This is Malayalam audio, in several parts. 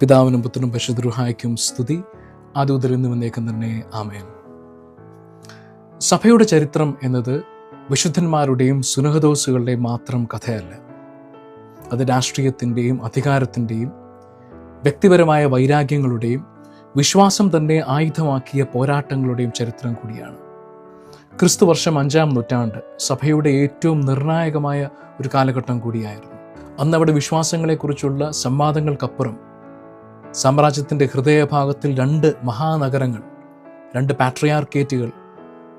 പിതാവിനും പുത്രനും പശുദ്രുഹായ്ക്കും സ്തുതി. ആദ്യ നിന്ന് വന്നേക്കും തന്നെ. ആമേൻ. സഭയുടെ ചരിത്രം എന്നത് വിശുദ്ധന്മാരുടെയും സുനഹദോസുകളുടെയും മാത്രം കഥയല്ല. അത് രാഷ്ട്രീയത്തിന്റെയും അധികാരത്തിന്റെയും വ്യക്തിപരമായ വൈരാഗ്യങ്ങളുടെയും വിശ്വാസം തന്നെ ആയുധമാക്കിയ പോരാട്ടങ്ങളുടെയും ചരിത്രം കൂടിയാണ്. ക്രിസ്തു വർഷം അഞ്ചാം നൂറ്റാണ്ട് സഭയുടെ ഏറ്റവും നിർണായകമായ ഒരു കാലഘട്ടം കൂടിയായിരുന്നു. അന്ന് അവിടെ വിശ്വാസങ്ങളെക്കുറിച്ചുള്ള സംവാദങ്ങൾക്കപ്പുറം സാമ്രാജ്യത്തിന്റെ ഹൃദയഭാഗത്തിൽ രണ്ട് മഹാനഗരങ്ങൾ രണ്ട് പാട്രിയാർക്കേറ്റുകൾ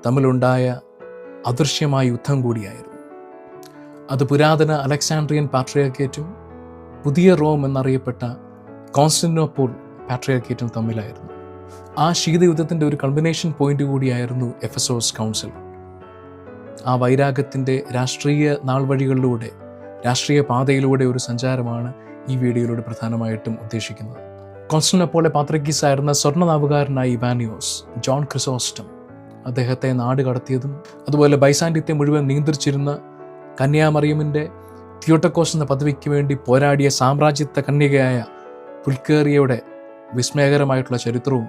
തമ്മിലുണ്ടായ അദൃശ്യമായ യുദ്ധം കൂടിയായിരുന്നു. അത് പുരാതന അലക്സാണ്ട്രിയൻ പാട്രിയാർക്കേറ്റും പുതിയ റോം എന്നറിയപ്പെട്ട കോൺസ്റ്റന്റിനോപ്പോൾ പാട്രിയാർക്കേറ്റും തമ്മിലായിരുന്നു. ആ ശീതയുദ്ധത്തിന്റെ ഒരു കൾമിനേഷൻ പോയിന്റ് കൂടിയായിരുന്നു എഫസോസ് കൗൺസിൽ. ആ വൈരാഗ്യത്തിന്റെ രാഷ്ട്രീയ നാൾവഴികളിലൂടെ രാഷ്ട്രീയ പാതയിലൂടെ ഒരു സഞ്ചാരമാണ് ഈ വീഡിയോയിലൂടെ പ്രധാനമായിട്ടും ഉദ്ദേശിക്കുന്നത്. കോൺസ്റ്റന്റോപ്പോളെ പാത്രക്കീസ് ആയിരുന്ന സ്വർണനാവുകാരനായ ഇവാനിയോസ് ജോൺ ക്രിസോസ്റ്റം അദ്ദേഹത്തെ നാട് കടത്തിയതും അതുപോലെ ബൈസാൻഡിത്തെ മുഴുവൻ നിയന്ത്രിച്ചിരുന്ന കന്യാമറിയമിന്റെ തിയോട്ടക്കോസ് എന്ന പദവിക്ക് വേണ്ടി പോരാടിയ സാമ്രാജ്യത്തെ കന്യകയായ പുൽക്കേറിയയുടെ വിസ്മയകരമായിട്ടുള്ള ചരിത്രവും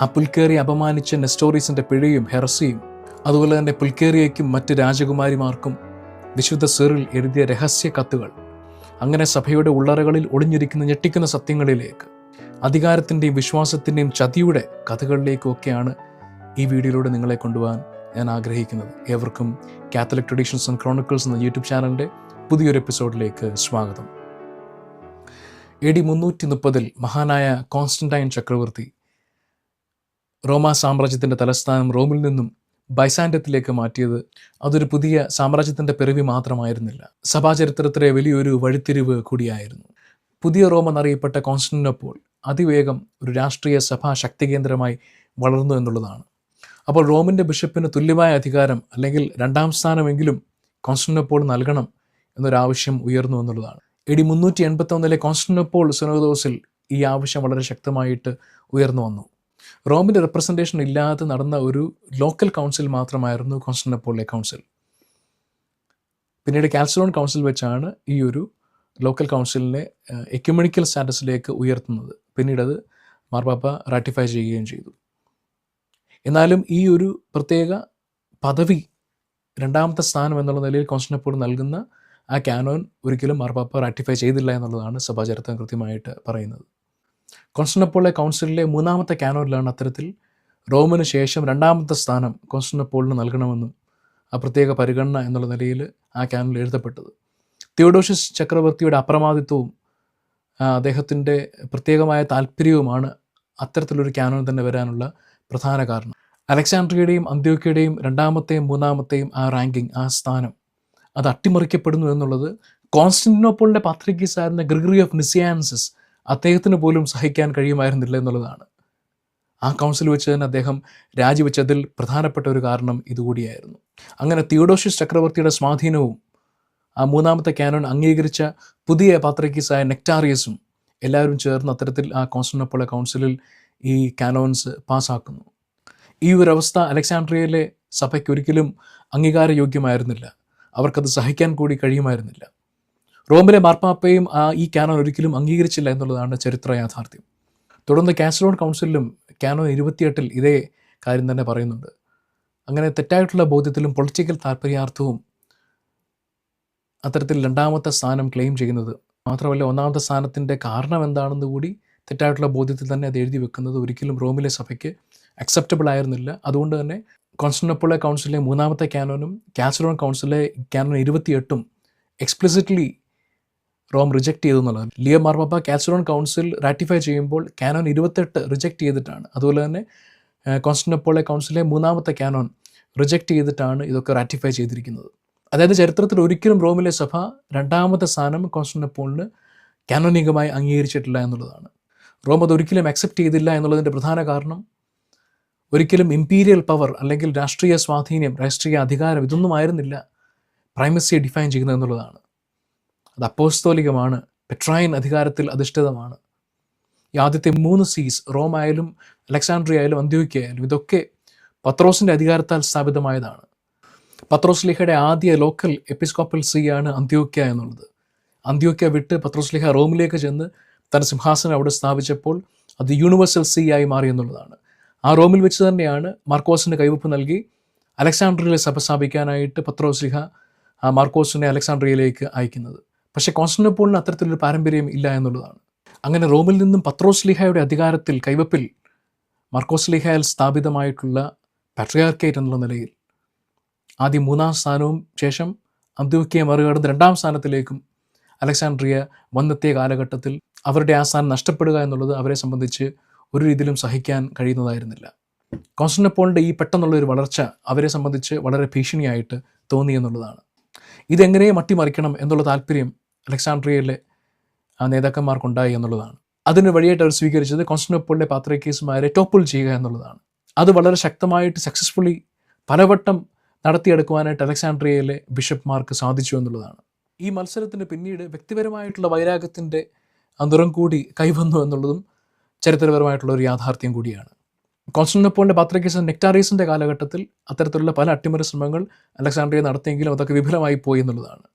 ആ പുൽക്കേറിയെ അപമാനിച്ച നെസ്റ്റോറീസിന്റെ പിഴയും ഹെറസിയും അതുപോലെ തന്നെ പുൽക്കേറിയയ്ക്കും മറ്റ് രാജകുമാരിമാർക്കും വിശുദ്ധ സെറിൽ എഴുതിയ രഹസ്യ കത്തുകൾ അങ്ങനെ സഭയുടെ ഉള്ളറകളിൽ ഒളിഞ്ഞിരിക്കുന്ന ഞെട്ടിക്കുന്ന സത്യങ്ങളിലേക്ക് അധികാരത്തിന്റെയും വിശ്വാസത്തിന്റെയും ചതിയുടെ കഥകളിലേക്കൊക്കെയാണ് ഈ വീഡിയോയിലൂടെ നിങ്ങളെ കൊണ്ടുപോകാൻ ഞാൻ ആഗ്രഹിക്കുന്നത്. ഏവർക്കും കാത്തലിക് ട്രഡീഷൻസ് ആൻഡ് ക്രോണിക്കിൾസ് എന്ന യൂട്യൂബ് ചാനലിന്റെ പുതിയൊരു എപ്പിസോഡിലേക്ക് സ്വാഗതം. എ ഡി മുന്നൂറ്റി മുപ്പതിൽ മഹാനായ കോൺസ്റ്റന്റൈൻ ചക്രവർത്തി റോമാ സാമ്രാജ്യത്തിന്റെ തലസ്ഥാനം റോമിൽ നിന്നും ബൈസാൻഡത്തിലേക്ക് മാറ്റിയത് അതൊരു പുതിയ സാമ്രാജ്യത്തിന്റെ പിറവി മാത്രമായിരുന്നില്ല. സഭാചരിത്രത്തിലെ വലിയൊരു വഴിത്തിരിവ് കൂടിയായിരുന്നു. പുതിയ റോമൻ അറിയപ്പെട്ട കോൺസ്റ്റന്റോപ്പോൾ അതിവേഗം ഒരു രാഷ്ട്രീയ സഭാ ശക്തി കേന്ദ്രമായി വളർന്നു എന്നുള്ളതാണ്. അപ്പോൾ റോമിന്റെ ബിഷപ്പിന് തുല്യമായ അധികാരം അല്ലെങ്കിൽ രണ്ടാം സ്ഥാനമെങ്കിലും കോൺസ്റ്റന്റോപ്പോൾ നൽകണം എന്നൊരാവശ്യം ഉയർന്നു എന്നുള്ളതാണ്. എ ഡി മുന്നൂറ്റി എൺപത്തി ഒന്നിലെ കോൺസ്റ്റന്റോപ്പോൾ സുനോദോസിൽ ഈ ആവശ്യം വളരെ ശക്തമായിട്ട് ഉയർന്നു വന്നു. റോമിന്റെ റെപ്രസെന്റേഷൻ ഇല്ലാതെ നടന്ന ഒരു ലോക്കൽ കൗൺസിൽ മാത്രമായിരുന്നു കോൺസ്റ്റന്റോപ്പോളിലെ കൗൺസിൽ പിന്നീട് കാൽസലോൺ കൗൺസിൽ വെച്ചാണ് ഈ ഒരു ലോക്കൽ കൗൺസിലിനെ എക്യുമണിക്കൽ സ്റ്റാറ്റസിലേക്ക് ഉയർത്തുന്നത്. പിന്നീട് അത് മാർപ്പാപ്പ റാറ്റിഫൈ ചെയ്യുകയും ചെയ്തു. എന്നാലും ഈ ഒരു പ്രത്യേക പദവി രണ്ടാമത്തെ സ്ഥാനം എന്നുള്ള നിലയിൽ കോൺസ്റ്റന്റോപ്പോൾ നൽകുന്ന ആ കാനോൻ ഒരിക്കലും മാർപ്പാപ്പ റാറ്റിഫൈ ചെയ്തില്ല എന്നുള്ളതാണ് സഭാചരിത്രം കൃത്യമായിട്ട് പറയുന്നത്. കോൺസ്റ്റിനപ്പോളിലെ കൗൺസിലിലെ മൂന്നാമത്തെ ക്യാനോനിലാണ് അത്തരത്തിൽ റോമിന് ശേഷം രണ്ടാമത്തെ സ്ഥാനം കോൺസ്റ്റിനപ്പോളിന് നൽകണമെന്നും ആ പ്രത്യേക പരിഗണന എന്നുള്ള നിലയിൽ ആ കാനോൻ എഴുതപ്പെട്ടത്. തിയോഡോഷ്യസ് ചക്രവർത്തിയുടെ അപ്രമാദിത്വവും അദ്ദേഹത്തിന്റെ പ്രത്യേകമായ താല്പര്യവുമാണ് അത്തരത്തിലൊരു ക്യാനോൻ തന്നെ വരാനുള്ള പ്രധാന കാരണം. അലക്സാണ്ട്രിയയുടെയും അന്ത്യോക്കയുടെയും രണ്ടാമത്തെയും മൂന്നാമത്തെയും ആ റാങ്കിങ് ആ സ്ഥാനം അത് അട്ടിമറിക്കപ്പെടുന്നു എന്നുള്ളത് കോൺസ്റ്റന്റിനോപ്പോളിന്റെ പാത്രികീസ് ആയിരുന്ന ഗ്രിഗറി ഓഫ് നിസിയാൻസിസ് അദ്ദേഹത്തിന് പോലും സഹിക്കാൻ കഴിയുമായിരുന്നില്ല എന്നുള്ളതാണ്. ആ കൗൺസിൽ വെച്ച് തന്നെ അദ്ദേഹം രാജിവെച്ചതിൽ പ്രധാനപ്പെട്ട ഒരു കാരണം ഇതുകൂടിയായിരുന്നു. അങ്ങനെ തിയോഡോഷ്യസ് ചക്രവർത്തിയുടെ സ്വാധീനവും ആ മൂന്നാമത്തെ കാനോൺ അംഗീകരിച്ച പുതിയ പാത്രക്കീസായ നെക്ടാറിയസും എല്ലാവരും ചേർന്ന് അത്തരത്തിൽ ആ കോൺസ്റ്റന്റോപ്പോളെ കൗൺസിലിൽ ഈ കാനോൺസ് പാസ്സാക്കുന്നു ഈ ഒരു അവസ്ഥ അലക്സാണ്ട്രിയയിലെ സഭയ്ക്ക് ഒരിക്കലും അംഗീകാരയോഗ്യമായിരുന്നില്ല. അവർക്കത് സഹിക്കാൻ കൂടി കഴിയുമായിരുന്നില്ല. റോമിലെ മാർപ്പാപ്പയും ആ ഈ കാനോൺ ഒരിക്കലും അംഗീകരിച്ചില്ല എന്നുള്ളതാണ് ചരിത്ര യാഥാർത്ഥ്യം. തുടർന്ന് കാസലോൺ കൗൺസിലിലും കാനോൺ ഇരുപത്തിയെട്ടിൽ ഇതേ കാര്യം തന്നെ പറയുന്നുണ്ട്. അങ്ങനെ തെറ്റായിട്ടുള്ള ബോധ്യത്തിലും പൊളിറ്റിക്കൽ താല്പര്യാർത്ഥവും അത്തരത്തിൽ രണ്ടാമത്തെ സ്ഥാനം ക്ലെയിം ചെയ്യുന്നത്. മാത്രമല്ല ഒന്നാമത്തെ സ്ഥാനത്തിന്റെ കാരണം എന്താണെന്ന് കൂടി തെറ്റായിട്ടുള്ള ബോധ്യത്തിൽ തന്നെ അത് എഴുതി വെക്കുന്നത് ഒരിക്കലും റോമിലെ സഭയ്ക്ക് അക്സെപ്റ്റബിൾ ആയിരുന്നില്ല. അതുകൊണ്ട് തന്നെ കോൺസ്റ്റന്റോപ്പോളെ കൗൺസിലെ മൂന്നാമത്തെ ക്യാനോനും കാസലോൺ കൗൺസിലെ ക്യാനോൺ ഇരുപത്തിയെട്ടും എക്സ്പ്ലിസിറ്റ്ലി റോം റിജക്റ്റ് ചെയ്തു എന്നുള്ളതാണ് ലിയോ മാർപ്പാപ്പ കാസലോൺ കൗൺസിൽ റാറ്റിഫൈ ചെയ്യുമ്പോൾ ക്യാനോൺ ഇരുപത്തെട്ട് റിജക്റ്റ് ചെയ്തിട്ടാണ്. അതുപോലെ തന്നെ കോൺസ്റ്റന്റോപ്പോളെ കൗൺസിലെ മൂന്നാമത്തെ ക്യാനോൺ റിജക്റ്റ് ചെയ്തിട്ടാണ് ഇതൊക്കെ റാറ്റിഫൈ ചെയ്തിരിക്കുന്നത്. അതായത് ചരിത്രത്തിൽ ഒരിക്കലും റോമിലെ സഭ രണ്ടാമത്തെ സ്ഥാനം കോൺസ്റ്റന്റപ്പോളിന് കാനോനികമായി അംഗീകരിച്ചിട്ടില്ല എന്നുള്ളതാണ്. റോം അത് ഒരിക്കലും അക്സെപ്റ്റ് ചെയ്തില്ല എന്നുള്ളതിന്റെ പ്രധാന കാരണം ഒരിക്കലും ഇമ്പീരിയൽ പവർ അല്ലെങ്കിൽ രാഷ്ട്രീയ സ്വാധീനം രാഷ്ട്രീയ അധികാരം ഇതൊന്നും ആയിരുന്നില്ല പ്രൈമസിയെ ഡിഫൈൻ ചെയ്യുന്നത് എന്നുള്ളതാണ്. അത് അപ്പോസ്തോലികമാണ് പെട്രായൻ അധികാരത്തിൽ അധിഷ്ഠിതമാണ്. ഈ ആദ്യത്തെ മൂന്ന് സീസ് റോം ആയാലും അലക്സാണ്ട്രിയ ആയാലും ആയാലും ഇതൊക്കെ പത്രോസിന്റെ അധികാരത്താൽ സ്ഥാപിതമായതാണ്. പത്രോസ് ലിഹയുടെ ആദ്യ ലോക്കൽ എപ്പിസ്കോപ്പൽ സി ആണ് അന്ത്യോക്യ എന്നുള്ളത്. അന്ത്യോക്യ വിട്ട് പത്രോസ്ലിഹ റോമിലേക്ക് ചെന്ന് തന്റെ സിംഹാസനം അവിടെ സ്ഥാപിച്ചപ്പോൾ അത് യൂണിവേഴ്സൽ സി ആയി മാറി എന്നുള്ളതാണ്. ആ റോമിൽ വെച്ച് തന്നെയാണ് മാർക്കോസിന് കൈവപ്പ് നൽകി അലക്സാണ്ട്രിയയിലെ സഭ സ്ഥാപിക്കാനായിട്ട് പത്രോസ്ലിഹ ആ മാർക്കോസിനെ അലക്സാണ്ട്രിയയിലേക്ക് അയക്കുന്നത്. പക്ഷേ കോൺസ്റ്റന്റോപ്പോളിന് അത്തരത്തിലൊരു പാരമ്പര്യം ഇല്ല എന്നുള്ളതാണ്. അങ്ങനെ റോമിൽ നിന്നും പത്രോസ്ലിഹയുടെ അധികാരത്തിൽ കൈവപ്പിൽ മാർക്കോസ്ലിഹയിൽ സ്ഥാപിതമായിട്ടുള്ള പാട്രിയാർക്കേറ്റ് എന്നുള്ള നിലയിൽ ആദ്യം മൂന്നാം സ്ഥാനവും ശേഷം അന്ത്യോക്കിയെ മറികടന്ന് രണ്ടാം സ്ഥാനത്തിലേക്കും അലക്സാണ്ട്രിയ വന്നെത്തിയ കാലഘട്ടത്തിൽ അവരുടെ ആ സ്ഥാനം നഷ്ടപ്പെടുക എന്നുള്ളത് അവരെ സംബന്ധിച്ച് ഒരു രീതിയിലും സഹിക്കാൻ കഴിയുന്നതായിരുന്നില്ല. കോൺസ്റ്റന്റപ്പോളിന്റെ ഈ പെട്ടെന്നുള്ള ഒരു വളർച്ച അവരെ സംബന്ധിച്ച് വളരെ ഭീഷണിയായിട്ട് തോന്നി എന്നുള്ളതാണ്. ഇതെങ്ങനെ മട്ടിമറിക്കണം എന്നുള്ള താല്പര്യം അലക്സാണ്ട്രിയയിലെ നേതാക്കന്മാർക്കുണ്ടായി എന്നുള്ളതാണ്. അതിന് വഴിയായിട്ട് അവർ സ്വീകരിച്ചത് കോൺസ്റ്റന്റോപ്പോളിലെ പാത്രക്കേസുമാരെ ടോപ്പിൾ ചെയ്യുക എന്നുള്ളതാണ്. അത് വളരെ ശക്തമായിട്ട് സക്സസ്ഫുള്ളി പലവട്ടം നടത്തിയെടുക്കുവാനായിട്ട് അലക്സാണ്ട്രിയയിലെ ബിഷപ്പ്മാർക്ക് സാധിച്ചു എന്നുള്ളതാണ്. ഈ മത്സരത്തിന് പിന്നീട് വ്യക്തിപരമായിട്ടുള്ള വൈരാഗ്യത്തിന്റെ അന്തരം കൂടി കൈവന്നു എന്നുള്ളതും ചരിത്രപരമായിട്ടുള്ള ഒരു യാഥാർത്ഥ്യം കൂടിയാണ്. കോൺസ്റ്റന്റോപ്പോളിന്റെ പാത്രക്കേസ് നെക്ടാറീസിന്റെ കാലഘട്ടത്തിൽ അത്തരത്തിലുള്ള പല അട്ടിമറി ശ്രമങ്ങൾ അലക്സാണ്ട്രിയ നടത്തിയെങ്കിലും അതൊക്കെ വിഫലമായി പോയി എന്നുള്ളതാണ്.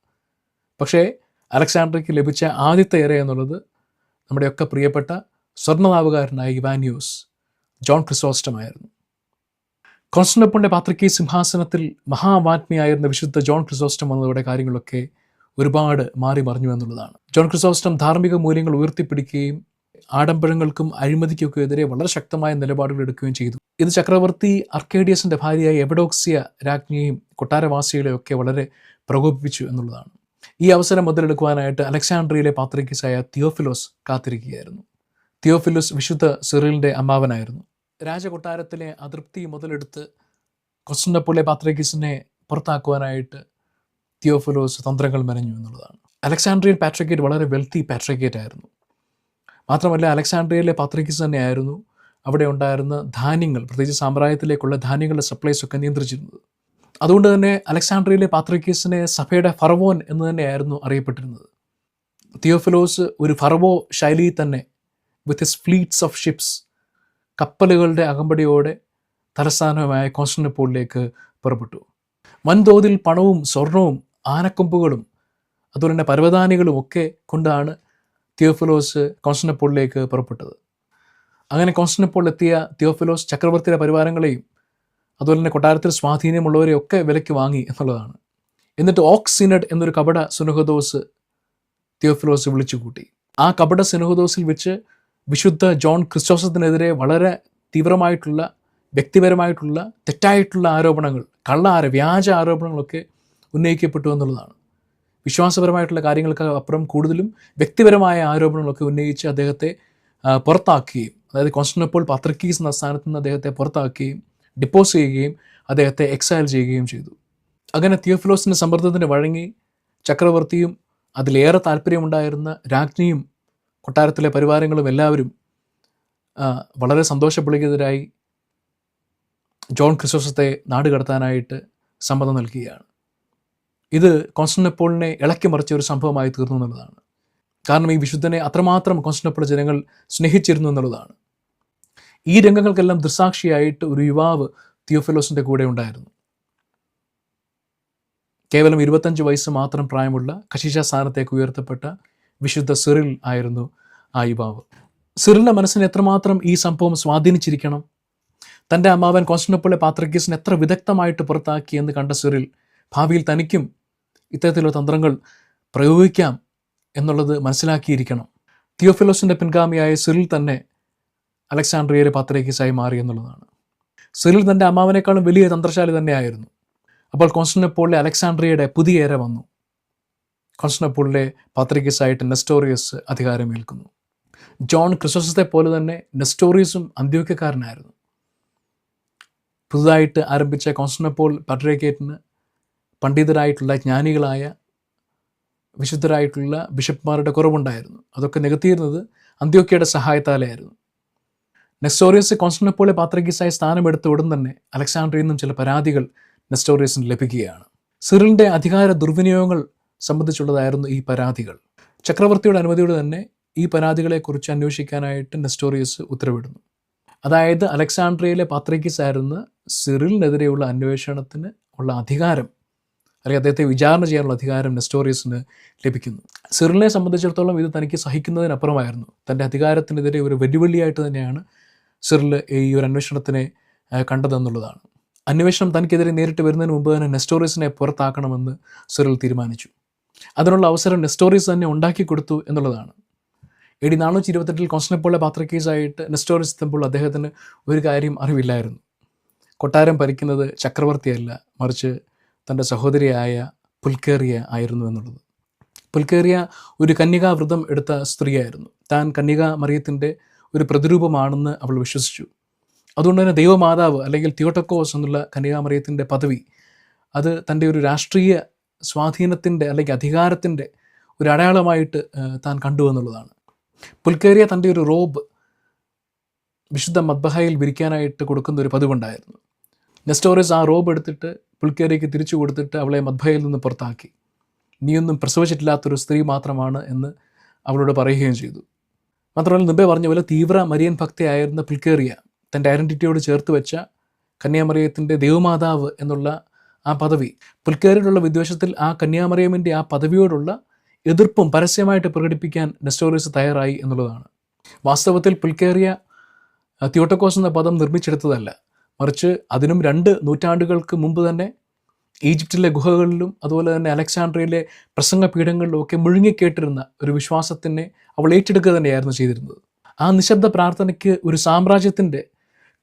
പക്ഷേ അലക്സാണ്ട്രിയയ്ക്ക് ലഭിച്ച ആദ്യത്തെ ഇര എന്നുള്ളത് നമ്മുടെയൊക്കെ പ്രിയപ്പെട്ട സ്വർണനാവുകാരനായ ഇവാനിയോസ് ജോൺ ക്രിസോസ്റ്റമായിരുന്നു. കോൺസ്റ്റന്റോപ്പിളിന്റെ പാത്രയ്ക്ക് സിംഹാസനത്തിൽ മഹാവാത്മിയായിരുന്ന വിശുദ്ധ ജോൺ ക്രിസോസ്റ്റം വന്നതോടെ കാര്യങ്ങളൊക്കെ ഒരുപാട് മാറി മറിഞ്ഞു എന്നുള്ളതാണ്. ജോൺ ക്രിസോസ്റ്റം ധാർമ്മിക മൂല്യങ്ങൾ ഉയർത്തിപ്പിടിക്കുകയും ആഡംബരങ്ങൾക്കും അഴിമതിക്കൊക്കെ എതിരെ വളരെ ശക്തമായ നിലപാടുകൾ എടുക്കുകയും ചെയ്തു. ഇത് ചക്രവർത്തി അർക്കേഡിയസിന്റെ ഭാര്യയായ എവഡോക്സിയ രാജ്ഞിയെയും കൊട്ടാരവാസികളെയൊക്കെ വളരെ പ്രകോപിപ്പിച്ചു എന്നുള്ളതാണ്. ഈ അവസരം മുതലെടുക്കുവാനായിട്ട് അലക്സാണ്ട്രിയയിലെ പാത്രികീസായ തിയോഫിലോസ് കാത്തിരിക്കുകയായിരുന്നു. തിയോഫിലോസ് വിശുദ്ധ സിറിലിന്റെ അമ്മാവനായിരുന്നു. രാജകൊട്ടാരത്തിലെ അതൃപ്തി മുതലെടുത്ത് കൊസ്റ്റന്റപ്പോളിലെ പാത്രേക്കിസിനെ പുറത്താക്കുവാനായിട്ട് തിയോഫിലോസ് തന്ത്രങ്ങൾ മെനഞ്ഞു എന്നുള്ളതാണ്. അലക്സാണ്ട്രിയൻ പാട്രിക്കേറ്റ് വളരെ വെൽത്തി പാട്രിക്കേറ്റ് ആയിരുന്നു. മാത്രമല്ല അലക്സാണ്ട്രിയയിലെ പാത്രിക്കിസ് തന്നെയായിരുന്നു അവിടെ ഉണ്ടായിരുന്ന ധാന്യങ്ങൾ പ്രത്യേകിച്ച് സാമ്രാജ്യത്തിലേക്കുള്ള ധാന്യങ്ങളുടെ സപ്ലൈസ് ഒക്കെ നിയന്ത്രിച്ചിരുന്നത്. അതുകൊണ്ട് തന്നെ അലക്സാണ്ട്രിയയിലെ പാത്രിക്കീസിനെ സഭയുടെ ഫറവോൻ എന്ന് തന്നെയായിരുന്നു അറിയപ്പെട്ടിരുന്നത്. തിയോഫിലോസ് ഒരു ഫറവോ ശൈലിയിൽ തന്നെ with his fleets of ships കപ്പലുകളുടെ അകമ്പടിയോടെ തലസ്ഥാനമായ കോൺസ്റ്റന്റപ്പോളിലേക്ക് പുറപ്പെട്ടു. വൻതോതിൽ പണവും സ്വർണവും ആനക്കൊമ്പുകളും അതുപോലെ തന്നെ പർവതാനികളും ഒക്കെ കൊണ്ടാണ് തിയോഫിലോസ് കോൺസ്റ്റന്റപ്പോളിലേക്ക് പുറപ്പെട്ടത്. അങ്ങനെ കോൺസ്റ്റന്റപ്പോൾ എത്തിയ തിയോഫിലോസ് ചക്രവർത്തിയുടെ പരിവാരങ്ങളെയും അതുപോലെ തന്നെ കൊട്ടാരത്തിൽ സ്വാധീനമുള്ളവരെയൊക്കെ വിലയ്ക്ക് വാങ്ങി എന്നുള്ളതാണ്. എന്നിട്ട് ഓക്സിനഡ് എന്നൊരു കപട സുനഹദോസ് തിയോഫിലോസ് വിളിച്ചു കൂട്ടി ആ കപട സുനഹദോസിൽ വെച്ച് വിശുദ്ധ ജോൺ ക്രിസ്റ്റോസത്തിനെതിരെ വളരെ തീവ്രമായിട്ടുള്ള വ്യക്തിപരമായിട്ടുള്ള തെറ്റായിട്ടുള്ള ആരോപണങ്ങൾ കള്ളാര വ്യാജ ആരോപണങ്ങളൊക്കെ ഉന്നയിക്കപ്പെട്ടു എന്നുള്ളതാണ്. വിശ്വാസപരമായിട്ടുള്ള കാര്യങ്ങൾക്ക് അപ്പുറം കൂടുതലും വ്യക്തിപരമായ ആരോപണങ്ങളൊക്കെ ഉന്നയിച്ച് അദ്ദേഹത്തെ പുറത്താക്കുകയും അതായത് കോൺസ്റ്റന്റപ്പോൾ പത്രക്കീസ് എന്ന സ്ഥാനത്ത് നിന്ന് അദ്ദേഹത്തെ പുറത്താക്കുകയും ഡിപ്പോസ് ചെയ്യുകയും അദ്ദേഹത്തെ എക്സൈൽ ചെയ്യുകയും ചെയ്തു. അങ്ങനെ തിയോഫിലോസിന്റെ സമ്മർദ്ദത്തിന് വഴങ്ങി ചക്രവർത്തിയും അതിലേറെ താല്പര്യമുണ്ടായിരുന്ന രാജ്ഞിയും കൊട്ടാരത്തിലെ പരിവാരങ്ങളും എല്ലാവരും വളരെ സന്തോഷപുളികതരായി ജോൺ ക്രിസോസത്തെ നാട് കടത്താനായിട്ട് സമ്മതം നൽകുകയാണ്. ഇത് കോൺസ്റ്റന്റപ്പോളിനെ ഇളക്കി മറിച്ച ഒരു സംഭവമായി തീർന്നു എന്നുള്ളതാണ്. കാരണം ഈ വിശുദ്ധനെ അത്രമാത്രം കോൺസ്റ്റന്റപ്പോൾ ജനങ്ങൾ സ്നേഹിച്ചിരുന്നു എന്നുള്ളതാണ്. ഈ രംഗങ്ങൾക്കെല്ലാം ദൃസാക്ഷിയായിട്ട് ഒരു യുവാവ് തിയോഫിലോസിന്റെ കൂടെ ഉണ്ടായിരുന്നു. കേവലം ഇരുപത്തഞ്ച് വയസ്സ് മാത്രം പ്രായമുള്ള കശീശ സ്ഥാനത്തേക്ക് ഉയർത്തപ്പെട്ട വിശുദ്ധ സിറിൽ ആയിരുന്നു ആ യുവാവ്. സിറിലിന്റെ മനസ്സിനെ എത്രമാത്രം ഈ സംഭവം സ്വാധീനിച്ചിരിക്കണം? തന്റെ അമ്മാവൻ കോൺസ്റ്റന്റപ്പിളെ പാത്രക്കീസിനെ എത്ര വിദഗ്ധമായിട്ട് പുറത്താക്കി എന്ന് കണ്ട സിറിൽ ഭാവിയിൽ തനിക്കും ഇത്തരത്തിലുള്ള തന്ത്രങ്ങൾ പ്രയോഗിക്കാം എന്നുള്ളത് മനസ്സിലാക്കിയിരിക്കണം. തിയോഫിലോസിന്റെ പിൻഗാമിയായ സിറിൽ തന്നെ അലക്സാണ്ട്രിയയിലെ പാത്രക്കീസായി മാറി എന്നുള്ളതാണ്. സിറിൽ തന്റെ അമ്മാവനേക്കാളും വലിയ തന്ത്രശാലി തന്നെയായിരുന്നു. അപ്പോൾ കോൺസ്റ്റന്റപ്പോളിലെ അലക്സാണ്ട്രിയയുടെ പുതിയ ഏര വന്നു. കോൺസ്റ്റന്റപ്പോളിലെ പാത്രികസായിട്ട് നെസ്റ്റോറിയസ് അധികാരമേൽക്കുന്നു. ജോൺ ക്രിസോസത്തെ പോലെ തന്നെ നെസ്റ്റോറിയസും അന്ത്യോക്യക്കാരനായിരുന്നു. പുതുതായിട്ട് ആരംഭിച്ച കോൺസ്റ്റനപ്പോൾ പട്രേക്കേറ്റിന് പണ്ഡിതരായിട്ടുള്ള ജ്ഞാനികളായ വിശുദ്ധരായിട്ടുള്ള ബിഷപ്പ്മാരുടെ കുറവുണ്ടായിരുന്നു. അതൊക്കെ നികത്തിയിരുന്നത് അന്ത്യോക്യയുടെ സഹായത്താലായിരുന്നു നെസ്റ്റോറിയസ് കോൺസ്റ്റനപ്പോളെ പാത്രഗീസായി സ്ഥാനമെടുത്ത ഉടൻ തന്നെ അലക്സാണ്ട്രിയിൽ നിന്നും ചില പരാതികൾ നെസ്റ്റോറിയസിന് ലഭിക്കുകയാണ്. സിറിലിന്റെ അധികാര ദുർവിനിയോഗങ്ങൾ സംബന്ധിച്ചുള്ളതായിരുന്നു ഈ പരാതികൾ. ചക്രവർത്തിയുടെ അനുമതിയോടെ തന്നെ ഈ പരാതികളെക്കുറിച്ച് അന്വേഷിക്കാനായിട്ട് നെസ്റ്റോറിയസ് ഉത്തരവിടുന്നു. അതായത് അലക്സാണ്ട്രിയയിലെ പാത്രയ്ക്കിസ് ആയിരുന്ന സിറിലിനെതിരെയുള്ള അന്വേഷണത്തിന് ഉള്ള അധികാരം അല്ലെങ്കിൽ അദ്ദേഹത്തെ വിചാരണ ചെയ്യാനുള്ള അധികാരം നെസ്റ്റോറിയസിന് ലഭിക്കുന്നു. സിറിലിനെ സംബന്ധിച്ചിടത്തോളം ഇത് തനിക്ക് സഹിക്കുന്നതിനപ്പുറമായിരുന്നു. തന്റെ അധികാരത്തിനെതിരെ ഒരു വെല്ലുവിളിയായിട്ട് തന്നെയാണ് സിറിൽ ഈ ഒരു അന്വേഷണത്തിനെ കണ്ടതെന്നുള്ളതാണ്. അന്വേഷണം തനിക്കെതിരെ നേരിട്ട് വരുന്നതിന് മുമ്പ് തന്നെ നെസ്റ്റോറിയസിനെ പുറത്താക്കണമെന്ന് സിറിൽ തീരുമാനിച്ചു. അതിനുള്ള അവസരം നെസ്റ്റോറീസ് തന്നെ ഉണ്ടാക്കി കൊടുത്തു എന്നുള്ളതാണ്. എ ഡി നാനൂറ്റി ഇരുപത്തെട്ടിൽ കോൺസ്റ്റനപ്പോളെ പാത്രക്കേസായിട്ട് നെസ്റ്റോറീസ് എത്തുമ്പോൾ അദ്ദേഹത്തിന് ഒരു കാര്യം അറിവില്ലായിരുന്നു. കൊട്ടാരം ഭരിക്കുന്നത് ചക്രവർത്തിയല്ല മറിച്ച് തന്റെ സഹോദരിയായ പുൽക്കേറിയ ആയിരുന്നു എന്നുള്ളത്. പുൽക്കേറിയ ഒരു കന്യകാവ്രതം എടുത്ത സ്ത്രീയായിരുന്നു. താൻ കന്യക മറിയത്തിന്റെ ഒരു പ്രതിരൂപമാണെന്ന് അവൾ വിശ്വസിച്ചു. അതുകൊണ്ട് തന്നെ ദൈവമാതാവ് അല്ലെങ്കിൽ തിയോട്ടക്കോസ് എന്നുള്ള കന്യകാമറിയത്തിന്റെ പദവി അത് തന്റെ ഒരു രാഷ്ട്രീയ സ്വാധീനത്തിന്റെ അല്ലെങ്കിൽ അധികാരത്തിന്റെ ഒരു അടയാളമായിട്ട് താൻ കണ്ടു എന്നുള്ളതാണ്. പുൽക്കേറിയ തന്റെ ഒരു റോബ് വിശുദ്ധ മദ്ബഹയിൽ വിരിക്കാനായിട്ട് കൊടുക്കുന്ന ഒരു പതിവുണ്ടായിരുന്നു. നെസ്റ്റോറിസ് ആ റോബ് എടുത്തിട്ട് പുൽക്കേറിയയ്ക്ക് തിരിച്ചു കൊടുത്തിട്ട് അവളെ മദ്ബഹയിൽ നിന്ന് പുറത്താക്കി. നീയൊന്നും പ്രസവിച്ചിട്ടില്ലാത്തൊരു സ്ത്രീ മാത്രമാണ് എന്ന് അവളോട് പറയുകയും ചെയ്തു. മാത്രമല്ല മുമ്പേ പറഞ്ഞ പോലെ തീവ്ര മരിയൻ ഭക്തയായിരുന്ന പുൽക്കേറിയ തന്റെ ഐഡന്റിറ്റിയോട് ചേർത്ത് വെച്ച കന്യാമറിയത്തിന്റെ ദേവമാതാവ് എന്നുള്ള ആ പദവി. പുൽക്കേരിലുള്ള വിദ്വേഷത്തിൽ ആ കന്യാമറിയമിന്റെ ആ പദവിയോടുള്ള എതിർപ്പും പരസ്യമായിട്ട് പ്രകടിപ്പിക്കാൻ നെസ്റ്റോറിയസ് തയ്യാറായി എന്നുള്ളതാണ്. വാസ്തവത്തിൽ പുൽക്കേറിയ തിയോട്ടക്കോസ് എന്ന പദം നിർമ്മിച്ചെടുത്തതല്ല. മറിച്ച് അതിനും രണ്ട് നൂറ്റാണ്ടുകൾക്ക് മുമ്പ് തന്നെ ഈജിപ്തിലെ ഗുഹകളിലും അതുപോലെ തന്നെ അലക്സാണ്ട്രിയയിലെ പ്രസംഗപീഠങ്ങളിലും ഒക്കെ മുഴുങ്ങിക്കേട്ടിരുന്ന ഒരു വിശ്വാസത്തിനെ അവൾ ഏറ്റെടുക്കുക തന്നെയായിരുന്നു ചെയ്തിരുന്നത്. ആ നിശബ്ദ പ്രാർത്ഥനയ്ക്ക് ഒരു സാമ്രാജ്യത്തിന്റെ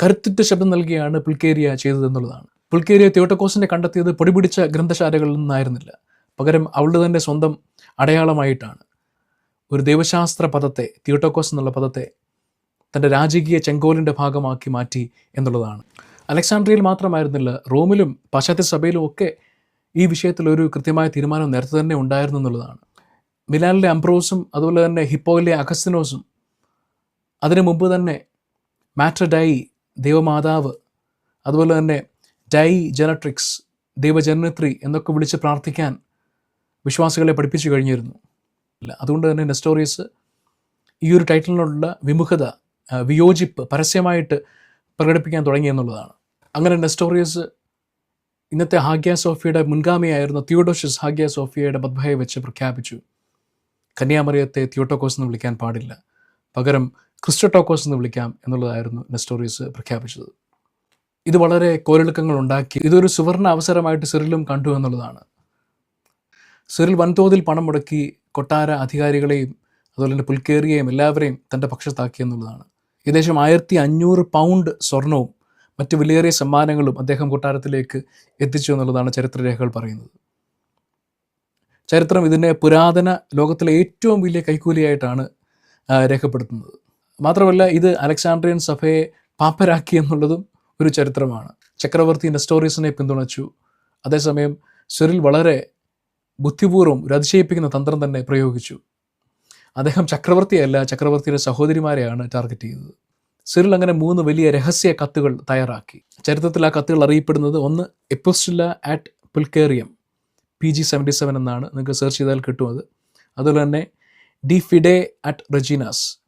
കരുത്തുറ്റ ശബ്ദം നൽകിയാണ് പുൽക്കേരിയ ചെയ്തതെന്നുള്ളതാണ്. പുൽക്കേരിയ തിയോട്ടക്കോസിനെ കണ്ടെത്തിയത് പൊടിപിടിച്ച ഗ്രന്ഥശാലകളിൽ നിന്നായിരുന്നില്ല. പകരം അവളുടെ തന്നെ സ്വന്തം അടയാളമായിട്ടാണ്. ഒരു ദൈവശാസ്ത്ര പദത്തെ തിയോട്ടോക്കോസ് എന്നുള്ള പദത്തെ തന്റെ രാജകീയ ചെങ്കോലിന്റെ ഭാഗമാക്കി മാറ്റി എന്നുള്ളതാണ്. അലക്സാണ്ട്രിയയിൽ മാത്രമായിരുന്നില്ല റോമിലും പാശ്ചാത്യ സഭയിലും ഒക്കെ ഈ വിഷയത്തിൽ ഒരു കൃത്യമായ തീരുമാനം നേരത്തെ തന്നെ ഉണ്ടായിരുന്നു എന്നുള്ളതാണ്. മിലാനിലെ അംബ്രോസും അതുപോലെ തന്നെ ഹിപ്പോയിലെ അഗസ്തിനോസും അതിനു മുമ്പ് തന്നെ മാറ്റഡായി ദേവമാതാവ് അതുപോലെ തന്നെ ഡൈ ജനട്രിക്സ് ദൈവജനത്രി എന്നൊക്കെ വിളിച്ച് പ്രാർത്ഥിക്കാൻ വിശ്വാസികളെ പഠിപ്പിച്ചു കഴിഞ്ഞിരുന്നു. അതുകൊണ്ട് തന്നെ നെസ്റ്റോറിയസ് ഈ ഒരു ടൈറ്റിലിനോടുള്ള വിമുഖത വിയോജിപ്പ് പരസ്യമായിട്ട് പ്രകടിപ്പിക്കാൻ തുടങ്ങി എന്നുള്ളതാണ്. അങ്ങനെ നെസ്റ്റോറിയസ് ഇന്നത്തെ ഹാഗ്യ സോഫിയയുടെ മുൻഗാമിയായിരുന്ന തിയോഡോഷ്യസ് ഹാഗ്യ സോഫിയയുടെ മദ്ഭയെ വെച്ച് പ്രഖ്യാപിച്ചു. കന്യാമറിയത്തെ തിയോട്ടോക്കോസ് എന്ന് വിളിക്കാൻ പാടില്ല. പകരം ക്രിസ്റ്റോട്ടോക്കോസ് എന്ന് വിളിക്കാം എന്നുള്ളതായിരുന്നു നെസ്റ്റോറിയസ് പ്രഖ്യാപിച്ചത്. ഇത് വളരെ കോരളുക്കങ്ങൾ ഉണ്ടാക്കി. ഇതൊരു സുവർണ അവസരമായിട്ട് സിറിലും കണ്ടു എന്നുള്ളതാണ്. സിറിൽ വൻതോതിൽ പണം മുടക്കി കൊട്ടാര അധികാരികളെയും അതുപോലെ തന്നെ പുൽക്കേറിയെയും എല്ലാവരെയും തന്റെ പക്ഷത്താക്കി എന്നുള്ളതാണ്. ഏകദേശം ആയിരത്തി അഞ്ഞൂറ് പൗണ്ട് സ്വർണവും മറ്റ് വിലയേറിയ സമ്മാനങ്ങളും അദ്ദേഹം കൊട്ടാരത്തിലേക്ക് എത്തിച്ചു എന്നുള്ളതാണ് ചരിത്രരേഖകൾ പറയുന്നത്. ചരിത്രം ഇതിനെ പുരാതന ലോകത്തിലെ ഏറ്റവും വലിയ കൈക്കൂലിയായിട്ടാണ് രേഖപ്പെടുത്തുന്നത്. മാത്രമല്ല ഇത് അലക്സാണ്ട്രിയൻ സഭയെ പാപ്പരാക്കി എന്നുള്ളതും ഒരു ചരിത്രമാണ്. ചക്രവർത്തി സ്റ്റോറീസിനെ പിന്തുണച്ചു. അതേസമയം സിറിൽ വളരെ ബുദ്ധിപൂർവം ഒരു അതിശയിപ്പിക്കുന്ന തന്ത്രം തന്നെ പ്രയോഗിച്ചു. അദ്ദേഹം ചക്രവർത്തിയല്ല ചക്രവർത്തിയുടെ സഹോദരിമാരെയാണ് ടാർഗറ്റ് ചെയ്തത്. സിറിൽ അങ്ങനെ മൂന്ന് വലിയ രഹസ്യ കത്തുകൾ തയ്യാറാക്കി. ചരിത്രത്തിൽ ആ കത്തുകൾ അറിയപ്പെടുന്നത് ഒന്ന് എപ്പോസ്റ്റില്ല ആറ്റ് പുൽക്കേറിയം പി ജി സെവന്റി സെവൻ എന്നാണ്. നിങ്ങൾക്ക് സെർച്ച് ചെയ്താൽ കിട്ടും അത് അതുപോലെ തന്നെ ഡി ഫിഡേ അറ്റ് റെജീനാസ്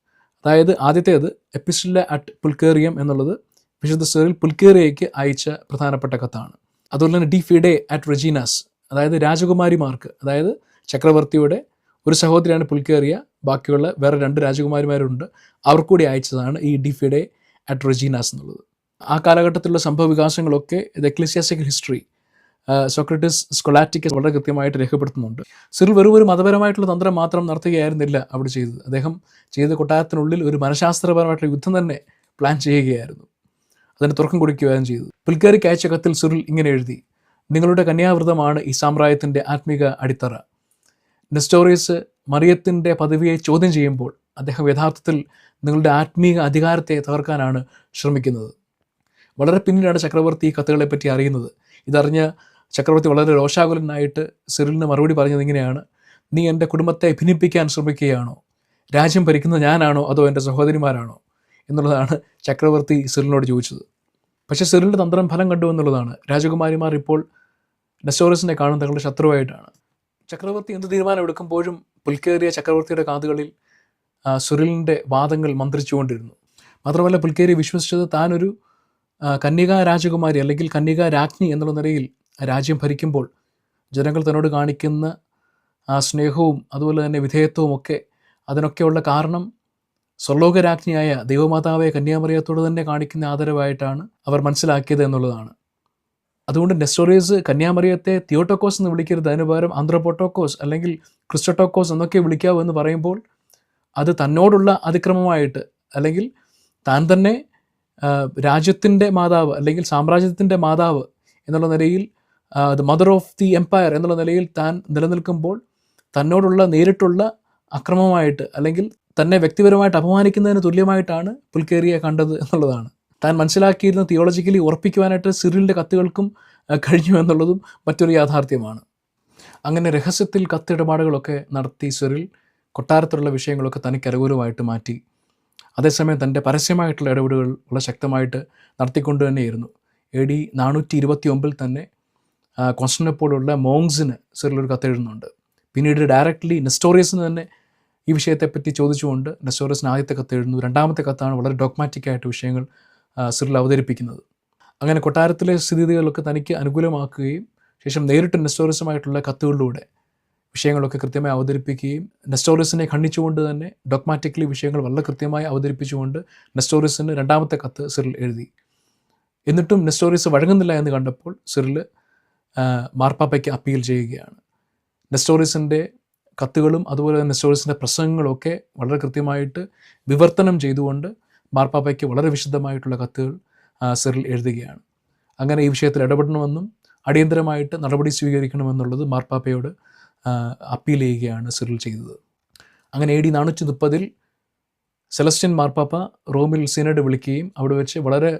അതായത് ആദ്യത്തേത് എപ്പിസ്റ്റില്ല അറ്റ് പുൽക്കേറിയം എന്നുള്ളത് വിശുദ്ധ സിറിൽ പുൽക്കേറിയയ്ക്ക് അയച്ച പ്രധാനപ്പെട്ട കത്താണ്. അതുപോലെ തന്നെ ഡി ഫിഡേ അറ്റ് റെജീനാസ് അതായത് രാജകുമാരിമാർക്ക് അതായത് ചക്രവർത്തിയുടെ ഒരു സഹോദരിയാണ് പുൽക്കേറിയ ബാക്കിയുള്ള വേറെ രണ്ട് രാജകുമാരിമാരുണ്ട് അവർക്ക് കൂടി അയച്ചതാണ് ഈ ഡി ഫിഡേ അറ്റ് റെജീനാസ് എന്നുള്ളത്. ആ കാലഘട്ടത്തിലുള്ള സംഭവ വികാസങ്ങളൊക്കെ the ecclesiastical history Socrates Scholasticus വളരെ കൃത്യമായിട്ട് രേഖപ്പെടുത്തുന്നുണ്ട്. സിറിൽ വെറും ഒരു മതപരമായിട്ടുള്ള തന്ത്രം മാത്രം നടത്തുകയായിരുന്നില്ല അവിടെ ചെയ്തത്. അദ്ദേഹം ചെയ്ത കൊട്ടാരത്തിനുള്ളിൽ ഒരു മനഃശാസ്ത്രപരമായിട്ടുള്ള യുദ്ധം തന്നെ പ്ലാൻ ചെയ്യുകയായിരുന്നു. അതിന് തുറക്കം കൊടുക്കുകയും ചെയ്തു. പുൽക്കാരി കയച്ച കത്തിൽ സിറിൽ ഇങ്ങനെ എഴുതി നിങ്ങളുടെ കന്യാവ്രതമാണ് ഈ സാമ്രാജ്യത്തിന്റെ ആത്മീക അടിത്തറ. നെസ്റ്റോറിയസ് മറിയത്തിന്റെ പദവിയെ ചോദ്യം ചെയ്യുമ്പോൾ അദ്ദേഹം യഥാർത്ഥത്തിൽ നിങ്ങളുടെ ആത്മീക അധികാരത്തെ തകർക്കാനാണ് ശ്രമിക്കുന്നത്. വളരെ പിന്നീടാണ് ചക്രവർത്തി ഈ കത്തുകളെ പറ്റി അറിയുന്നത്. ഇതറിഞ്ഞ ചക്രവർത്തി വളരെ രോഷാകുലനായിട്ട് സിറിലിന് മറുപടി പറഞ്ഞത് ഇങ്ങനെയാണ് നീ എന്റെ കുടുംബത്തെ ഭിന്നിപ്പിക്കാൻ ശ്രമിക്കുകയാണോ? രാജ്യം ഭരിക്കുന്നത് ഞാനാണോ അതോ എന്റെ സഹോദരിമാരാണോ? എന്നുള്ളതാണ് ചക്രവർത്തി സിറിലിനോട് ചോദിച്ചത്. പക്ഷേ സിറിലിന്റെ തന്ത്രം ഫലം കണ്ടു എന്നുള്ളതാണ്. രാജകുമാരിമാർ ഇപ്പോൾ നെസ്റ്റോറസിനെ കാണുന്ന തങ്ങളുടെ ശത്രുവായിട്ടാണ്. ചക്രവർത്തി എന്ത് തീരുമാനം എടുക്കുമ്പോഴും പുൽക്കേറിയ ചക്രവർത്തിയുടെ കാതുകളിൽ സുരിലിന്റെ വാദങ്ങൾ മന്ത്രിച്ചുകൊണ്ടിരുന്നു. മാത്രമല്ല പുൽക്കേരി വിശ്വസിച്ചത് താനൊരു കന്യകാ രാജകുമാരി അല്ലെങ്കിൽ കന്യകാ രാജ്ഞി എന്നുള്ള നിലയിൽ രാജ്യം ഭരിക്കുമ്പോൾ ജനങ്ങൾ തന്നോട് കാണിക്കുന്ന ആ സ്നേഹവും അതുപോലെ തന്നെ വിധേയത്വവും ഒക്കെ അതിനൊക്കെയുള്ള കാരണം സ്വർലോകരാജ്ഞിയായ ദൈവമാതാവെ കന്യാമറിയത്തോട് തന്നെ കാണിക്കുന്ന ആദരവായിട്ടാണ് അവർ മനസ്സിലാക്കിയത് എന്നുള്ളതാണ്. അതുകൊണ്ട് നെസ്റ്റോറിയസ് കന്യാമറിയത്തെ തിയോട്ടോക്കോസ് എന്ന് വിളിക്കരുത്. അതിന് പകരം ആന്ത്രപോട്ടോക്കോസ് അല്ലെങ്കിൽ ക്രിസ്റ്റോട്ടോക്കോസ് എന്നൊക്കെ വിളിക്കാവൂ എന്ന് പറയുമ്പോൾ അത് തന്നോടുള്ള അതിക്രമമായിട്ട് അല്ലെങ്കിൽ താൻ തന്നെ രാജ്യത്തിന്റെ മാതാവ് അല്ലെങ്കിൽ സാമ്രാജ്യത്തിന്റെ മാതാവ് എന്നുള്ള നിലയിൽ the mother of the empire എന്നുള്ള നിലയിൽ താൻ നിലനിൽക്കുമ്പോൾ തന്നോടുള്ള നേരിട്ടുള്ള അക്രമമായിട്ട് അല്ലെങ്കിൽ തന്നെ വ്യക്തിപരമായിട്ട് അപമാനിക്കുന്നതിന് തുല്യമായിട്ടാണ് പുൽക്കേറിയെ കണ്ടത് എന്നുള്ളതാണ്. താൻ മനസ്സിലാക്കിയിരുന്ന തിയോളജിക്കലി ഉറപ്പിക്കുവാനായിട്ട് സിറിലിന്റെ കത്തുകൾക്കും കഴിഞ്ഞു എന്നുള്ളതും മറ്റൊരു യാഥാർത്ഥ്യമാണ്. അങ്ങനെ രഹസ്യത്തിൽ കത്തിടപാടുകളൊക്കെ നടത്തി സിറിൽ കൊട്ടാരത്തിലുള്ള വിഷയങ്ങളൊക്കെ തനിക്ക് അനുകൂലമായിട്ട് മാറ്റി. അതേസമയം തന്റെ പരസ്യമായിട്ടുള്ള ഇടപെടലുകൾ വളരെ ശക്തമായിട്ട് നടത്തിക്കൊണ്ട് തന്നെയായിരുന്നു എ ഡി നാനൂറ്റി ഇരുപത്തി ഒമ്പിൽ തന്നെ കോൺസ്റ്റനപ്പോലുള്ള മോങ്സിന് സിറിൽ ഒരു കത്തെഴുതുന്നുണ്ട്. പിന്നീട് ഡയറക്റ്റ്ലി നെസ്റ്റോറിയസിന് തന്നെ ഈ വിഷയത്തെപ്പറ്റി ചോദിച്ചുകൊണ്ട് നെസോറസിന് ആദ്യത്തെ കത്ത് എഴുതുന്നു. രണ്ടാമത്തെ കത്താണ് വളരെ ഡോക്മാറ്റിക് ആയിട്ട് വിഷയങ്ങൾ സിറിൽ അവതരിപ്പിക്കുന്നത്. അങ്ങനെ കൊട്ടാരത്തിലെ സ്ഥിതിഗതികളൊക്കെ തനിക്ക് അനുകൂലമാക്കുകയും ശേഷം നേരിട്ട് നെസ്റ്റോറിസുമായിട്ടുള്ള കത്തുകളിലൂടെ വിഷയങ്ങളൊക്കെ കൃത്യമായി അവതരിപ്പിക്കുകയും നെസ്റ്റോറിസിനെ ഖണ്ഡിച്ചുകൊണ്ട് തന്നെ ഡോക്മാറ്റിക്കലി വിഷയങ്ങൾ വളരെ കൃത്യമായി അവതരിപ്പിച്ചുകൊണ്ട് നെസ്റ്റോറിസിന് രണ്ടാമത്തെ കത്ത് സിറിൽ എഴുതി. എന്നിട്ടും നെസ്റ്റോറിസ് വഴങ്ങുന്നില്ല എന്ന് കണ്ടപ്പോൾ സിറിൽ മാർപ്പാപ്പയ്ക്ക് അപ്പീൽ ചെയ്യുകയാണ്. നെസ്റ്റോറിയസിന്റെ കത്തുകളും അതുപോലെ തന്നെ നെസ്റ്റോറിയസിന്റെ പ്രസംഗങ്ങളൊക്കെ വളരെ കൃത്യമായിട്ട് വിവർത്തനം ചെയ്തുകൊണ്ട് മാർപ്പാപ്പയ്ക്ക് വളരെ വിശദമായിട്ടുള്ള കത്തുകൾ സിറിൽ എഴുതുകയാണ്. അങ്ങനെ ഈ വിഷയത്തിൽ ഇടപെടണമെന്നും അടിയന്തരമായിട്ട് നടപടി സ്വീകരിക്കണമെന്നുള്ളത് മാർപ്പാപ്പയോട് അപ്പീൽ ചെയ്യുകയാണ് സിറിൽ ചെയ്തത്. അങ്ങനെ എ ഡി നാനൂറ്റി മുപ്പതിൽ സെലസ്റ്റ്യൻ മാർപ്പാപ്പ റോമിൽ സിനഡ് വിളിക്കുകയും അവിടെ വെച്ച് വളരെ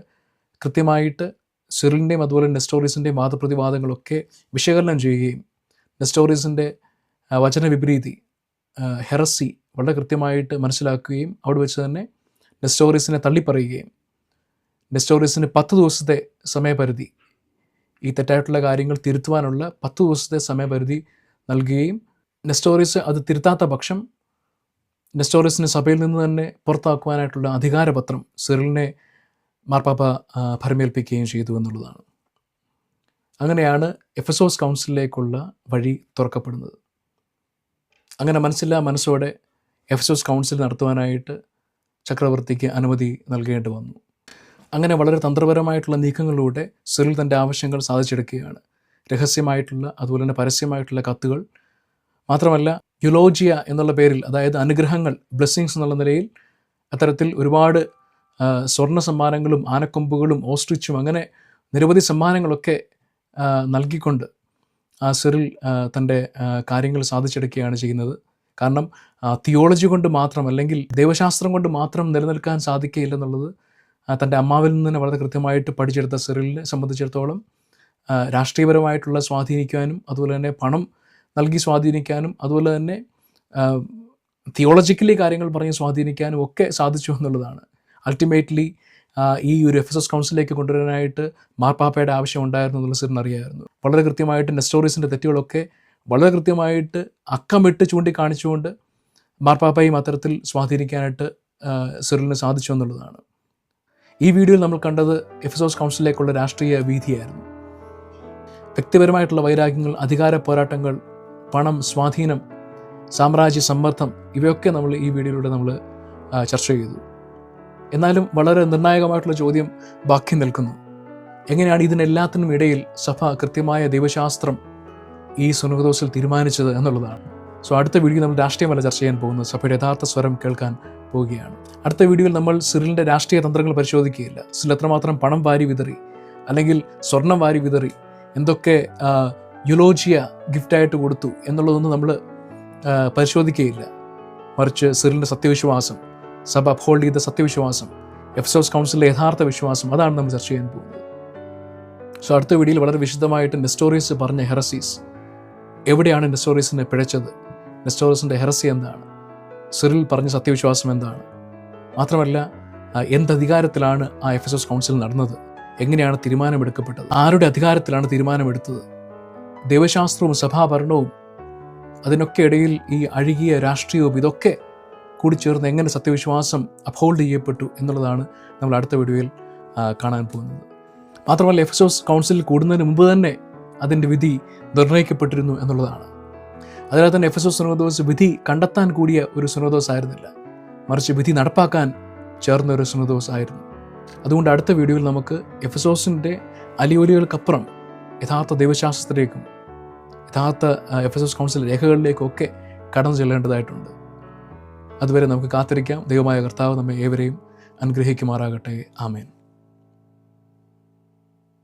കൃത്യമായിട്ട് സിറിലിന്റെയും അതുപോലെ നെസ്റ്റോറീസിന്റെയും വാദപ്രതിവാദങ്ങളൊക്കെ വിശകലനം ചെയ്യുകയും നെസ്റ്റോറീസിന്റെ വചന വിപരീതി ഹെറസി വളരെ കൃത്യമായിട്ട് മനസ്സിലാക്കുകയും അവിടെ വെച്ച് തന്നെ നെസ്റ്റോറീസിനെ തള്ളിപ്പറയുകയും നെസ്റ്റോറീസിന് പത്ത് ദിവസത്തെ സമയപരിധി ഈ തെറ്റായിട്ടുള്ള കാര്യങ്ങൾ തിരുത്തുവാനുള്ള പത്ത് ദിവസത്തെ സമയപരിധി നൽകുകയും നെസ്റ്റോറിസ് അത് തിരുത്താത്ത പക്ഷം നെസ്റ്റോറിസിന് സഭയിൽ നിന്ന് തന്നെ പുറത്താക്കുവാനായിട്ടുള്ള അധികാരപത്രം സിറിലിനെ മാർപ്പാപ്പ ഭരമേൽപ്പിക്കുകയും ചെയ്തു എന്നുള്ളതാണ്. അങ്ങനെയാണ് എഫ് എസ് എഫസോസ് കൗൺസിലിലേക്കുള്ള വഴി തുറക്കപ്പെടുന്നത്. അങ്ങനെ മനസ്സില്ലാ മനസ്സോടെ എഫസോസ് കൗൺസിൽ നടത്തുവാനായിട്ട് ചക്രവർത്തിക്ക് അനുമതി നൽകേണ്ടി വന്നു. അങ്ങനെ വളരെ തന്ത്രപരമായിട്ടുള്ള നീക്കങ്ങളിലൂടെ സിറിൽ തന്റെ ആവശ്യങ്ങൾ സാധിച്ചെടുക്കുകയാണ്. രഹസ്യമായിട്ടുള്ള അതുപോലെ തന്നെ പരസ്യമായിട്ടുള്ള കത്തുകൾ. മാത്രമല്ല യുലോജിയ എന്നുള്ള പേരിൽ അതായത് അനുഗ്രഹങ്ങൾ ബ്ലെസ്സിങ്സ് എന്നുള്ള നിലയിൽ അത്തരത്തിൽ ഒരുപാട് സ്വർണ സമ്മാനങ്ങളും ആനക്കൊമ്പുകളും ഓസ്ട്രിച്ചും അങ്ങനെ നിരവധി സമ്മാനങ്ങളൊക്കെ നൽകിക്കൊണ്ട് ആ സിറിൽ തന്റെ കാര്യങ്ങൾ സാധിച്ചെടുക്കുകയാണ് ചെയ്യുന്നത്. കാരണം തിയോളജി കൊണ്ട് മാത്രം അല്ലെങ്കിൽ ദൈവശാസ്ത്രം കൊണ്ട് മാത്രം നിലനിൽക്കാൻ സാധിക്കുകയില്ലെന്നുള്ളത് തന്റെ അമ്മാവിൽ നിന്ന് തന്നെ വളരെ കൃത്യമായിട്ട് പഠിച്ചെടുത്ത സിറിലിനെ സംബന്ധിച്ചിടത്തോളം രാഷ്ട്രീയപരമായിട്ടുള്ള സ്വാധീനിക്കാനും അതുപോലെ തന്നെ പണം നൽകി സ്വാധീനിക്കാനും അതുപോലെ തന്നെ തിയോളജിക്കലി കാര്യങ്ങൾ പറഞ്ഞ് സ്വാധീനിക്കാനും ഒക്കെ സാധിച്ചു എന്നുള്ളതാണ്. അൾട്ടിമേറ്റ്ലി ഈ ഒരു എഫ് എസ് എസ് കൗൺസിലേക്ക് കൊണ്ടുവരാനായിട്ട് മാർപ്പാപ്പയുടെ ആവശ്യം ഉണ്ടായിരുന്നു എന്നുള്ള സിറിന് അറിയായിരുന്നു. വളരെ കൃത്യമായിട്ട് നെസ്റ്റോറീസിന്റെ തെറ്റുകളൊക്കെ വളരെ കൃത്യമായിട്ട് അക്കമിട്ട് ചൂണ്ടിക്കാണിച്ചുകൊണ്ട് മാർപ്പാപ്പയും അത്തരത്തിൽ സ്വാധീനിക്കാനായിട്ട് സിറിലിന് സാധിച്ചു എന്നുള്ളതാണ്. ഈ വീഡിയോയിൽ നമ്മൾ കണ്ടത് എഫസോസ് കൗൺസിലേക്കുള്ള രാഷ്ട്രീയ വീതിയായിരുന്നു. വ്യക്തിപരമായിട്ടുള്ള വൈരാഗ്യങ്ങൾ അധികാര പോരാട്ടങ്ങൾ പണം സ്വാധീനം സാമ്രാജ്യ സമ്മർദ്ദം ഇവയൊക്കെ നമ്മൾ ഈ വീഡിയോയിലൂടെ നമ്മൾ ചർച്ച ചെയ്തു. എന്നാലും വളരെ നിർണായകമായിട്ടുള്ള ചോദ്യം ബാക്കി നിൽക്കുന്നു. എങ്ങനെയാണ് ഇതിനെല്ലാത്തിനും ഇടയിൽ സഭ കൃത്യമായ ദൈവശാസ്ത്രം ഈ സുനകദോസിൽ തീരുമാനിച്ചത് എന്നുള്ളതാണ്. സോ അടുത്ത വീഡിയോ നമ്മൾ രാഷ്ട്രീയമല്ല ചർച്ച ചെയ്യാൻ പോകുന്നത്. സഭയുടെ യഥാർത്ഥ സ്വരം കേൾക്കാൻ പോവുകയാണ്. അടുത്ത വീഡിയോയിൽ നമ്മൾ സിറിലിന്റെ രാഷ്ട്രീയ തന്ത്രങ്ങൾ പരിശോധിക്കുകയില്ല. സിറിൽ എത്രമാത്രം പണം വാരി വിതറി അല്ലെങ്കിൽ സ്വർണം വാരി വിതറി എന്തൊക്കെ യുലോജിയ ഗിഫ്റ്റായിട്ട് കൊടുത്തു എന്നുള്ളതൊന്നും നമ്മൾ പരിശോധിക്കുകയില്ല. മറിച്ച് സിറിലിന്റെ സത്യവിശ്വാസം സഭ അപ്ഹോൾഡ് ചെയ്ത സത്യവിശ്വാസം എഫ്സോസ് കൗൺസിലിലെ യഥാർത്ഥ വിശ്വാസം അതാണ് നമ്മൾ ചർച്ച ചെയ്യാൻ പോകുന്നത്. സോ അടുത്ത വീഡിയോയിൽ വളരെ വിശദമായിട്ട് നെസ്റ്റോറീസ് പറഞ്ഞ ഹെറസീസ് എവിടെയാണ് നെസ്റ്റോറീസിനെ പിഴച്ചത്? നെസ്റ്റോറീസിന്റെ ഹെറസി എന്താണ്? സിറിൽ പറഞ്ഞ സത്യവിശ്വാസം എന്താണ്? മാത്രമല്ല എന്ത് അധികാരത്തിലാണ് ആ എഫ് എസ് എസ് കൗൺസിൽ നടന്നത്? എങ്ങനെയാണ് തീരുമാനമെടുക്കപ്പെട്ടത്? ആരുടെ അധികാരത്തിലാണ് തീരുമാനമെടുത്തത്? ദൈവശാസ്ത്രവും സഭാഭരണവും അതിനൊക്കെ ഇടയിൽ ഈ അഴുകിയ രാഷ്ട്രീയവും ഇതൊക്കെ കൂടിച്ചേർന്ന് എങ്ങനെ സത്യവിശ്വാസം അപ്ഹോൾഡ് ചെയ്യപ്പെട്ടു എന്നുള്ളതാണ് നമ്മൾ അടുത്ത വീഡിയോയിൽ കാണാൻ പോകുന്നത്. മാത്രമല്ല എഫ് എസ് കൗൺസിൽ കൂടുന്നതിന് മുമ്പ് തന്നെ അതിന്റെ വിധി നിർണയിക്കപ്പെട്ടിരുന്നു എന്നുള്ളതാണ്. അതിനാൽ തന്നെ എഫ് എസ് ഒ സുനോദോസ് വിധി കണ്ടെത്താൻ കൂടിയ ഒരു സുനോദോസ് ആയിരുന്നില്ല. മറിച്ച് വിധി നടപ്പാക്കാൻ ചേർന്ന ഒരു സുനോദോസ് ആയിരുന്നു. അതുകൊണ്ട് അടുത്ത വീഡിയോയിൽ നമുക്ക് എഫസോസിന്റെ അലിയോലികൾക്കപ്പുറം യഥാർത്ഥ ദൈവശാസ്ത്രത്തിലേക്കും യഥാർത്ഥ എഫ് എസ് എസ് കൗൺസിൽ രേഖകളിലേക്കും ഒക്കെ കടന്നു ചെല്ലേണ്ടതായിട്ടുണ്ട്. അതുവരെ നമുക്ക് കാത്തിരിക്കാം. ദൈവമായ കർത്താവ് നമ്മെ ഏവരെയും അനുഗ്രഹിക്കുമാറാകട്ടെ. ആമേൻ.